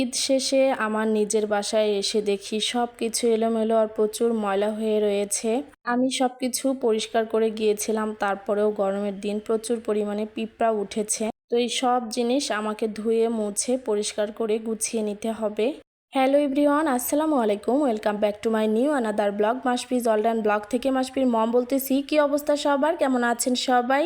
ঈদ শেষে আমার নিজের বাসায় এসে দেখি সব কিছু এলোমেলো আর প্রচুর ময়লা হয়ে রয়েছে। আমি সব কিছু পরিষ্কার করে গিয়েছিলাম, তারপরেও গরমের দিন প্রচুর পরিমাণে পিঁপড়া উঠেছে। তো এই সব জিনিস আমাকে ধুয়ে, মুছে, পরিষ্কার করে গুছিয়ে নিতে হবে। হ্যালো এভরিওয়ান, আসসালামু আলাইকুম। Welcome back to my new another blog. মাসপিস অলডান ব্লগ থেকে মাসপির মম বলতেছি, কি অবস্থা সবার? কেমন আছেন সবাই?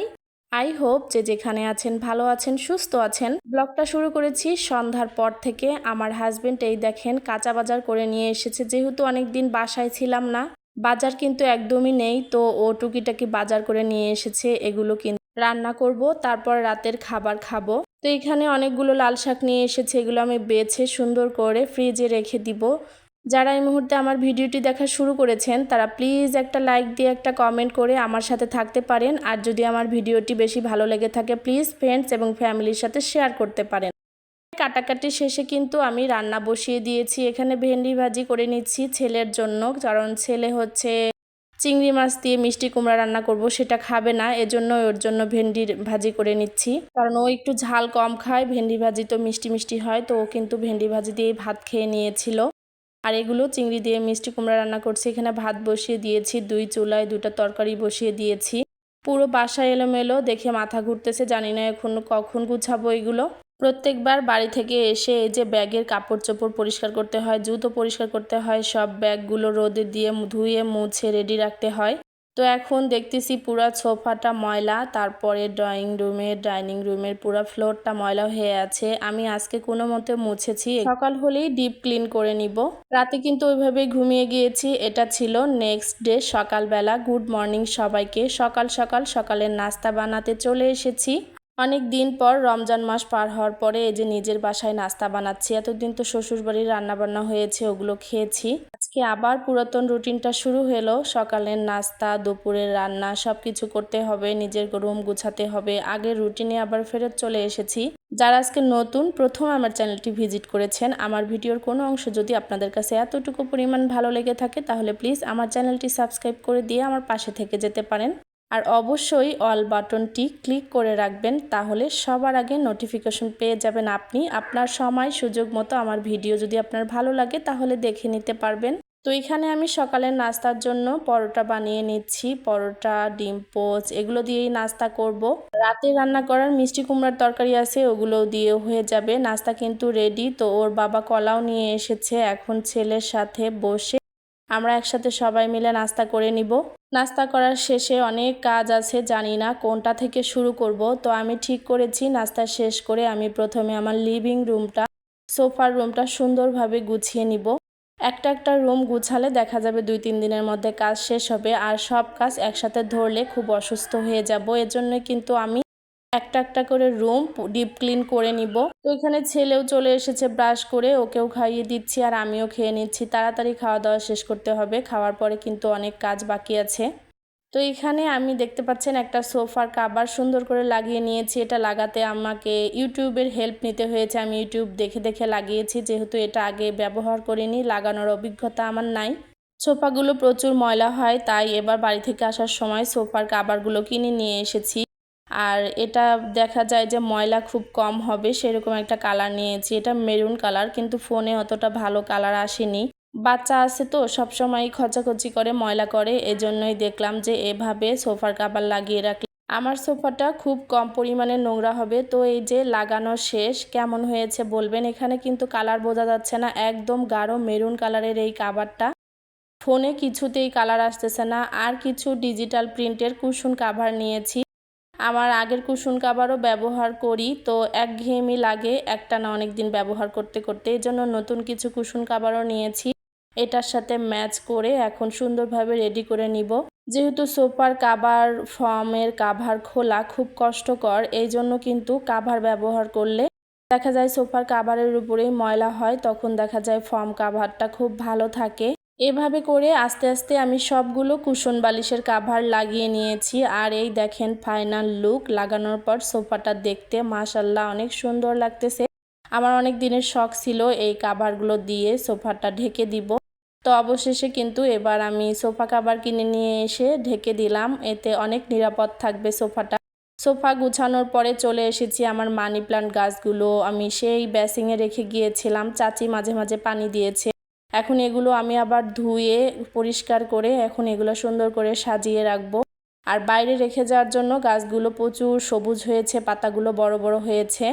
আই হোপ যে যেখানে আছেন, ভালো আছেন, সুস্থ আছেন। ব্লগটা শুরু করেছি সন্ধ্যার পর থেকে। আমার হাজবেন্ড এই দেখেন, কাঁচা বাজার করে নিয়ে এসেছে। যেহেতু অনেক দিন বাসায় ছিলাম না, বাজার কিন্তু একদমই নেই, তো ও টুকিটাকি বাজার করে নিয়ে এসেছে। এগুলো কিন্তু রান্না করব, তারপর রাতের খাবার খাব। তো এখানে অনেকগুলো লাল শাক নিয়ে এসেছে, এগুলো আমি বেছে সুন্দর করে ফ্রিজে রেখে দিব। যারা এই মুহূর্তে আমার ভিডিওটি দেখা শুরু করেছেন, তারা প্লিজ একটা লাইক দিয়ে একটা কমেন্ট করে আমার সাথে থাকতে পারেন। আর যদি আমার ভিডিওটি বেশি ভালো লেগে থাকে প্লিজ ফ্রেন্ডস এবং ফ্যামিলির সাথে শেয়ার করতে পারেন। কাটাকাটি শেষে কিন্তু আমি রান্না বসিয়ে দিয়েছি। এখানে ভেন্ডি ভাজি করে নিচ্ছি ছেলের জন্য, কারণ ছেলে হচ্ছে চিংড়ি মাছ দিয়ে মিষ্টি কুমড়া রান্না করব, সেটা খাবে না। এজন্য ওর জন্য ভেন্ডির ভাজি করে নিচ্ছি। কারণ ও একটু ঝাল কম খায়, ভেন্ডি ভাজি তো মিষ্টি মিষ্টি হয়, তো ও কিন্তু ভেন্ডি ভাজি দিয়ে ভাত খেয়ে নিয়েছিল। আর এগুলো চিংড়ি দিয়ে মিষ্টি কুমড়া রান্না করছি। এখানে ভাত বসিয়ে দিয়েছি, দুই চুলায় দুটা তরকারি বসিয়ে দিয়েছি। পুরো বাসা এলোমেলো, দেখে মাথা ঘুরতেছে, জানি না এখন কখন গুছাবো এগুলো। প্রত্যেকবার বাড়ি থেকে এসে এই যে ব্যাগের কাপড় চোপড় পরিষ্কার করতে হয়, জুতো পরিষ্কার করতে হয়, সব ব্যাগগুলো রোদে দিয়ে ধুয়ে মুছে রেডি রাখতে হয়। তো এখন দেখতেছি পুরো সোফাটা ময়লা, তারপরে ড্রয়িং রুমের ডাইনিং রুমের পুরো ফ্লোরটা ময়লা হয়ে আছে। আমি আজকে কোনো মতে মুছেছি। সকাল হলেই ডিপ ক্লিন করে নিব। রাতে কিন্তু ওইভাবেই ঘুমিয়ে গিয়েছি। এটা ছিল নেক্সট ডে সকালবেলা। গুড মর্নিং সবাইকে। সকাল সকাল সকালের নাস্তা বানাতে চলে এসেছি। অনেক দিন পর রমজান মাস পার হওয়ার পরে এই যে নিজের বাসায় নাস্তা বানাচ্ছি। এতদিন তো শ্বশুরবাড়ির রান্নাবান্না হয়েছে, ওগুলো খেয়েছি। আজকে আবার পুরাতন রুটিনটা শুরু হলো। সকালের নাস্তা, দুপুরের রান্না সব কিছু করতে হবে, নিজের রুম গুছাতে হবে। আগের রুটিনে আবার ফেরত চলে এসেছি। যারা আজকে নতুন, প্রথম আমার চ্যানেলটি ভিজিট করেছেন, আমার ভিডিওর কোনো অংশ যদি আপনাদের কাছে এতটুকু পরিমাণ ভালো লেগে থাকে, তাহলে প্লিজ আমার চ্যানেলটি সাবস্ক্রাইব করে দিয়ে আমার পাশে থেকে যেতে পারেন। আর অবশ্যই অল বাটনটি ক্লিক করে রাখবেন তাহলে সবার আগে নোটিফিকেশন পেয়ে যাবেন আপনি। আপনার সময়, সুযোগ মতো আমার ভিডিও যদি আপনার ভালো লাগে তাহলে দেখে নিতে পারবেন। তো এখানে আমি সকালের নাস্তার জন্য পরোটা বানিয়ে নিচ্ছি। পরোটা, ডিম, পোচ এগুলো দিয়েই নাস্তা করব। রাতে রান্না করার মিষ্টি কুমড়ার তরকারি আছে ওগুলো দিয়ে হয়ে যাবে। নাস্তা কিন্তু রেডি তো ওর বাবা কলাও নিয়ে এসেছে। এখন ছেলের সাথে বসে আমরা একসাথে সবাই মিলে নাস্তা করে নিব। নাস্তা করার শেষে অনেক কাজ আছে, জানি না কোনটা থেকে শুরু করব। তো আমি ঠিক করেছি, নাস্তা শেষ করে আমি প্রথমে আমার লিভিং রুমটা সোফার রুমটা সুন্দরভাবে গুছিয়ে নিব। একটা একটা রুম গুছালে দেখা যাবে দুই তিন দিনের মধ্যে কাজ শেষ হবে, আর সব কাজ একসাথে ধরলে খুব অসুস্থ হয়ে যাব। এজন্য কিন্তু আমি একটা একটা করে রুম ডিপ ক্লিন করে নিব। তো এখানে ছেলেও চলে এসেছে ব্রাশ করে, ওকেও খাইয়ে দিচ্ছি আর আমিও খেয়ে নিচ্ছি। তাড়াতাড়ি খাওয়া দাওয়া শেষ করতে হবে, খাওয়ার পরে কিন্তু অনেক কাজ বাকি আছে। তো এখানে আমি দেখতে পাচ্ছেন একটা সোফার কাবার সুন্দর করে লাগিয়ে নিয়েছি। এটা লাগাতে আমাকে ইউটিউবের হেল্প নিতে হয়েছে। আমি ইউটিউব দেখে দেখে লাগিয়েছি, যেহেতু এটা আগে ব্যবহার করিনি, লাগানোর অভিজ্ঞতা আমার নাই। সোফাগুলো প্রচুর ময়লা হয়, তাই এবার বাড়ি থেকে আসার সময় সোফার কাবারগুলো কিনে নিয়ে এসেছি। আর এটা দেখা যায় যে ময়লা খুব কম হবে, সেরকম একটা কালার নিয়েছি। এটা মেরুন কালার কিন্তু ফোনে অতটা ভালো কালার আসেনি। বাচ্চা আছে তো, সবসময় খচাখচি করে, ময়লা করে, এজন্যই দেখলাম যে এভাবে সোফার কাবার লাগিয়ে রাখলে আমার সোফাটা খুব কম পরিমাণে নোংরা হবে। তো এই যে লাগানো শেষ, কেমন হয়েছে বলবেন? এখানে কিন্তু কালার বোঝা যাচ্ছে না, একদম গাঢ় মেরুন কালারের এই কাবারটা ফোনে কিছুতেই কালার আসতেছে না। আর কিছু ডিজিটাল প্রিন্টের কুশন কাভার নিয়েছি। আমার আগের কুশন কাবারও ব্যবহার করি, তো একঘেয়েমি লাগে একটা না অনেক দিন ব্যবহার করতে করতে। এই জন্য নতুন কিছু কুশন কাবারও নিয়েছি। এটার সাথে ম্যাচ করে এখন সুন্দরভাবে রেডি করে নিব। যেহেতু সোফার কাবার ফর্মের কাভার খোলা খুব কষ্টকর, এই জন্য কিন্তু কাভার ব্যবহার করলে দেখা যায় সোফার কাভারের উপরেই ময়লা হয়, তখন দেখা যায় ফর্ম কাভারটা খুব ভালো থাকে। এভাবে করে আস্তে আস্তে আমি সবগুলো কুশন বালিশের কাভার লাগিয়ে নিয়েছি। আর এই দেখেন ফাইনাল লুক লাগানোর পর সোফাটা দেখতে মাশাল্লাহ অনেক সুন্দর লাগতেছে। আমার অনেক দিনের শখ ছিল এই কাভারগুলো দিয়ে সোফাটা ঢেকে দিব। তো অবশেষে কিন্তু এবার আমি সোফা কাভার কিনে নিয়ে এসে ঢেকে দিলাম। এতে অনেক নিরাপদ থাকবে সোফাটা। সোফা গুছানোর পরে চলে এসেছি আমার মানি প্লান্ট গাছগুলো। আমি সেই বেসিংয়ে রেখে গিয়েছিলাম। চাচি মাঝে মাঝে পানি দিয়েছে। এখন এগুলো আমি আবার ধুয়ে পরিষ্কার করে এখন এগুলো সুন্দর করে সাজিয়ে রাখব। আর বাইরে রেখে যাওয়ার জন্য গাছগুলো প্রচুর সবুজ হয়েছে, পাতাগুলো বড় বড় হয়েছে।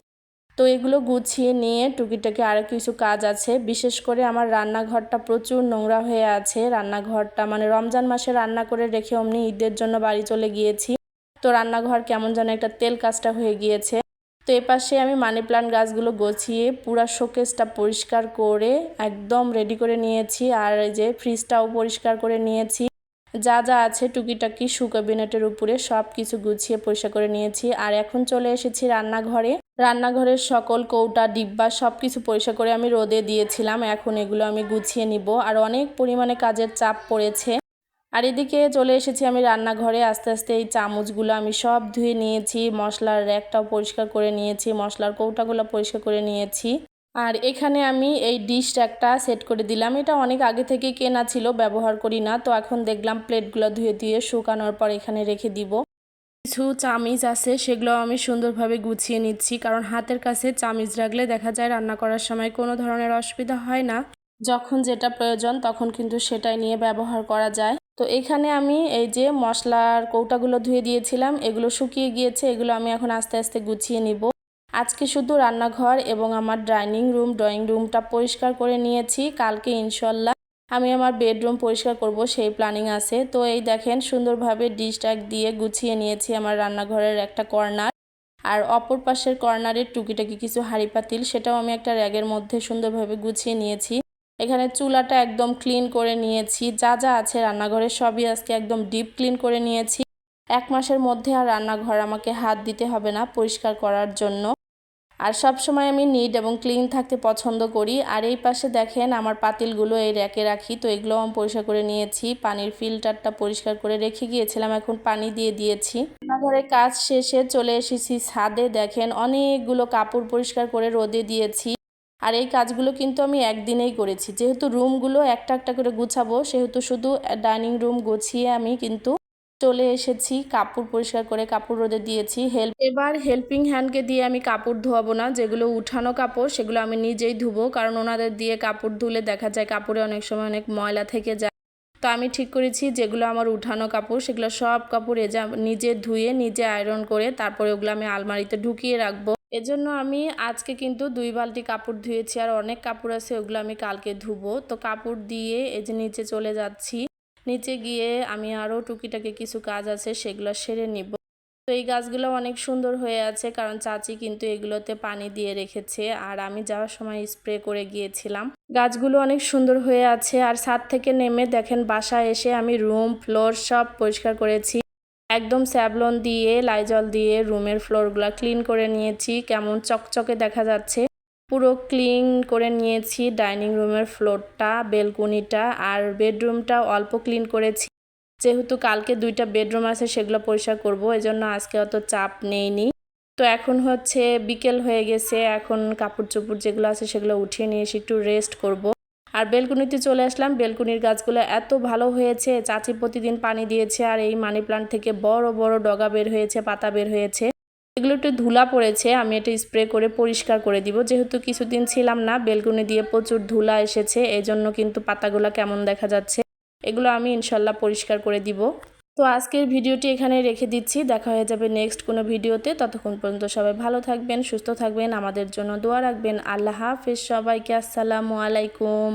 তো এগুলো গুছিয়ে নিয়ে টুকিটাকি আরও কিছু কাজ আছে। বিশেষ করে আমার রান্নাঘরটা প্রচুর নোংরা হয়ে আছে। রান্নাঘরটা মানে রমজান মাসে রান্না করে রেখে অমনি ঈদের জন্য বাড়ি চলে গিয়েছি। তো রান্নাঘর কেমন যেন একটা তেল কাজটা হয়ে গিয়েছে। তো এপাশে আমি মানি প্লান্ট গাছগুলো গছিয়ে পুরা শোকেসটা পরিষ্কার করে একদম রেডি করে নিয়েছি। আর এই যে ফ্রিজটাও পরিষ্কার করে নিয়েছি। যা যা আছে টুকিটাকি শু ক্যাবিনেটের উপরে সব কিছু গুছিয়ে পরিষ্কার করে নিয়েছি। আর এখন চলে এসেছি রান্নাঘরে। রান্নাঘরের সকল কৌটা, ডিব্বা সব কিছু পরিষ্কার করে আমি রোদে দিয়েছিলাম। এখন এগুলো আমি গুছিয়ে নিব। আর অনেক পরিমাণে কাজের চাপ পড়েছে। আর এদিকে চলে এসেছি আমি রান্নাঘরে। আস্তে আস্তে এই চামচগুলো আমি সব ধুয়ে নিয়েছি, মশলার র্যাকটাও পরিষ্কার করে নিয়েছি, মশলার কৌটাগুলো পরিষ্কার করে নিয়েছি। আর এখানে আমি এই ডিশ একটা সেট করে দিলাম। এটা অনেক আগে থেকে কেনা ছিল, ব্যবহার করি না, তো এখন দেখলাম প্লেটগুলো ধুয়ে দিয়ে শুকানোর পর এখানে রেখে দিব। কিছু চামিচ আছে, সেগুলো আমি সুন্দরভাবে গুছিয়ে নিচ্ছি, কারণ হাতের কাছে চামিচ রাখলে দেখা যায় রান্না করার সময় কোনো ধরনের অসুবিধা হয় না। যখন যেটা প্রয়োজন, তখন কিন্তু সেটাই নিয়ে ব্যবহার করা যায়। তো এখানে আমি এই যে মশলার কৌটাগুলো ধুয়ে দিয়েছিলাম, এগুলো শুকিয়ে গিয়েছে, এগুলো আমি এখন আস্তে আস্তে গুছিয়ে নিব। আজকে শুধু রান্নাঘর এবং আমার ডাইনিং রুম, ড্রয়িং রুমটা পরিষ্কার করে নিয়েছি, কালকে ইনশাল্লাহ আমি আমার বেডরুম পরিষ্কার করব, সেই প্ল্যানিং আছে। তো এই দেখেন সুন্দরভাবে ডিশ দিয়ে গুছিয়ে নিয়েছি আমার রান্নাঘরের একটা কর্নার। আর অপর পাশের কর্নারের টুকিটাকি কিছু হাঁড়ি পাতিল, সেটাও আমি একটা র্যাগের মধ্যে সুন্দরভাবে গুছিয়ে নিয়েছি। এখানে চুলাটা একদম ক্লিন করে নিয়েছি। যা যা আছে রান্নাঘরে সবই আজকে একদম ডিপ ক্লিন করে নিয়েছি। এক মাসের মধ্যে আর রান্নাঘর আমাকে হাত দিতে হবে না পরিষ্কার করার জন্য। আর সব সময় আমি নিট এবং ক্লিন থাকতে পছন্দ করি। আর এই পাশে দেখেন আমার পাতিলগুলো এই র্যাকে রাখি, তো এগুলো আমি পরিষ্কার করে নিয়েছি। পানির ফিল্টারটা পরিষ্কার করে রেখে গিয়েছিলাম, এখন পানি দিয়ে দিয়েছি। রান্নাঘরে কাজ শেষে চলে এসেছি ছাদে। দেখেন অনেকগুলো কাপড় পরিষ্কার করে রোদে দিয়েছি। আর এই কাজগুলো কিন্তু আমি একদিনেই করেছি। যেহেতু রুমগুলো একটা একটা করে গুছাবো, সেহেতু শুধু ডাইনিং রুম গুছিয়ে আমি কিন্তু চলে এসেছি, কাপড় পরিষ্কার করে কাপড় রোদে দিয়েছি। হেল্প এবার হেল্পিং হ্যান্ডকে দিয়ে আমি কাপড় ধোয়াবো না, যেগুলো উঠানো কাপড় সেগুলো আমি নিজেই ধুবো, কারণ ওনাদের দিয়ে কাপড় ধুলে দেখা যায় কাপড়ে অনেক সময় অনেক ময়লা থেকে যায়। তো আমি ঠিক করেছি যেগুলো আমার উঠানো কাপড়, সেগুলো সব কাপড় এজা নিজে ধুয়ে, নিজে আয়রন করে তারপরে ওগুলো আমি আলমারিতে ঢুকিয়ে রাখব। এজন্য আমি আজকে কিন্তু দুই বালতি কাপড় ধুয়েছি আর অনেক কাপড় আছে, ওগুলো আমি কালকে ধুবো। তো কাপড় দিয়ে এই যে নিচে চলে যাচ্ছি, নিচে গিয়ে আমি আরও টুকিটাকি কিছু কাজ আছে, সেগুলো সেরে নিব। তো এই গাছগুলো অনেক সুন্দর হয়ে আছে, কারণ চাচি কিন্তু এগুলোতে পানি দিয়ে রেখেছে, আর আমি যাওয়ার সময় স্প্রে করে গিয়েছিলাম। গাছগুলো অনেক সুন্দর হয়ে আছে, আর ছাদ থেকে নেমে দেখেন বাসায় এসে আমি রুম, ফ্লোর সব পরিষ্কার করেছি। একদম স্যাবলন দিয়ে লাইজল দিয়ে রুমের ফ্লোরগুলো ক্লিন করে নিয়েছি। কেমন চকচকে দেখা যাচ্ছে। পুরো ক্লিন করে নিয়েছি ডাইনিং রুমের ফ্লোরটা, বেলকুনিটা আর বেডরুমটা অল্প ক্লিন করেছি। যেহেতু কালকে দুইটা বেডরুম আছে, সেগুলো পরিষ্কার করব, এজন্য আজকে অত চাপ নেইনি। তো এখন হচ্ছে বিকেল হয়ে গেছে, এখন কাপড় চোপড় যেগুলো আছে সেগুলো উঠিয়ে নিয়ে এসে একটু রেস্ট করব। আর বেলকুনিতে চলে আসলাম। বেলকুনির গাছগুলো এত ভালো হয়েছে। চাচি প্রতিদিন পানি দিয়েছে আর এই মানি প্লান্ট থেকে বড় বড় ডগা বের হয়েছে, পাতা বের হয়েছে। এগুলো একটু ধুলা পড়েছে, আমি এটা স্প্রে করে পরিষ্কার করে দিব। যেহেতু কিছুদিন ছিলাম না, বেলকুনি দিয়ে প্রচুর ধুলা এসেছে এই জন্য কিন্তু পাতাগুলো কেমন দেখা যাচ্ছে, এগুলো আমি ইনশাল্লাহ পরিষ্কার করে দিব। তো আজকের ভিডিওটি এখানে রেখে দিচ্ছি। দেখা হয়ে যাবে নেক্সট কোনো ভিডিওতে। ততক্ষণ পর্যন্ত সবাই ভালো থাকবেন, সুস্থ থাকবেন। আমাদের জন্য দোয়া রাখবেন। আল্লাহ হাফেজ। সবাইকে আসসালামু আলাইকুম।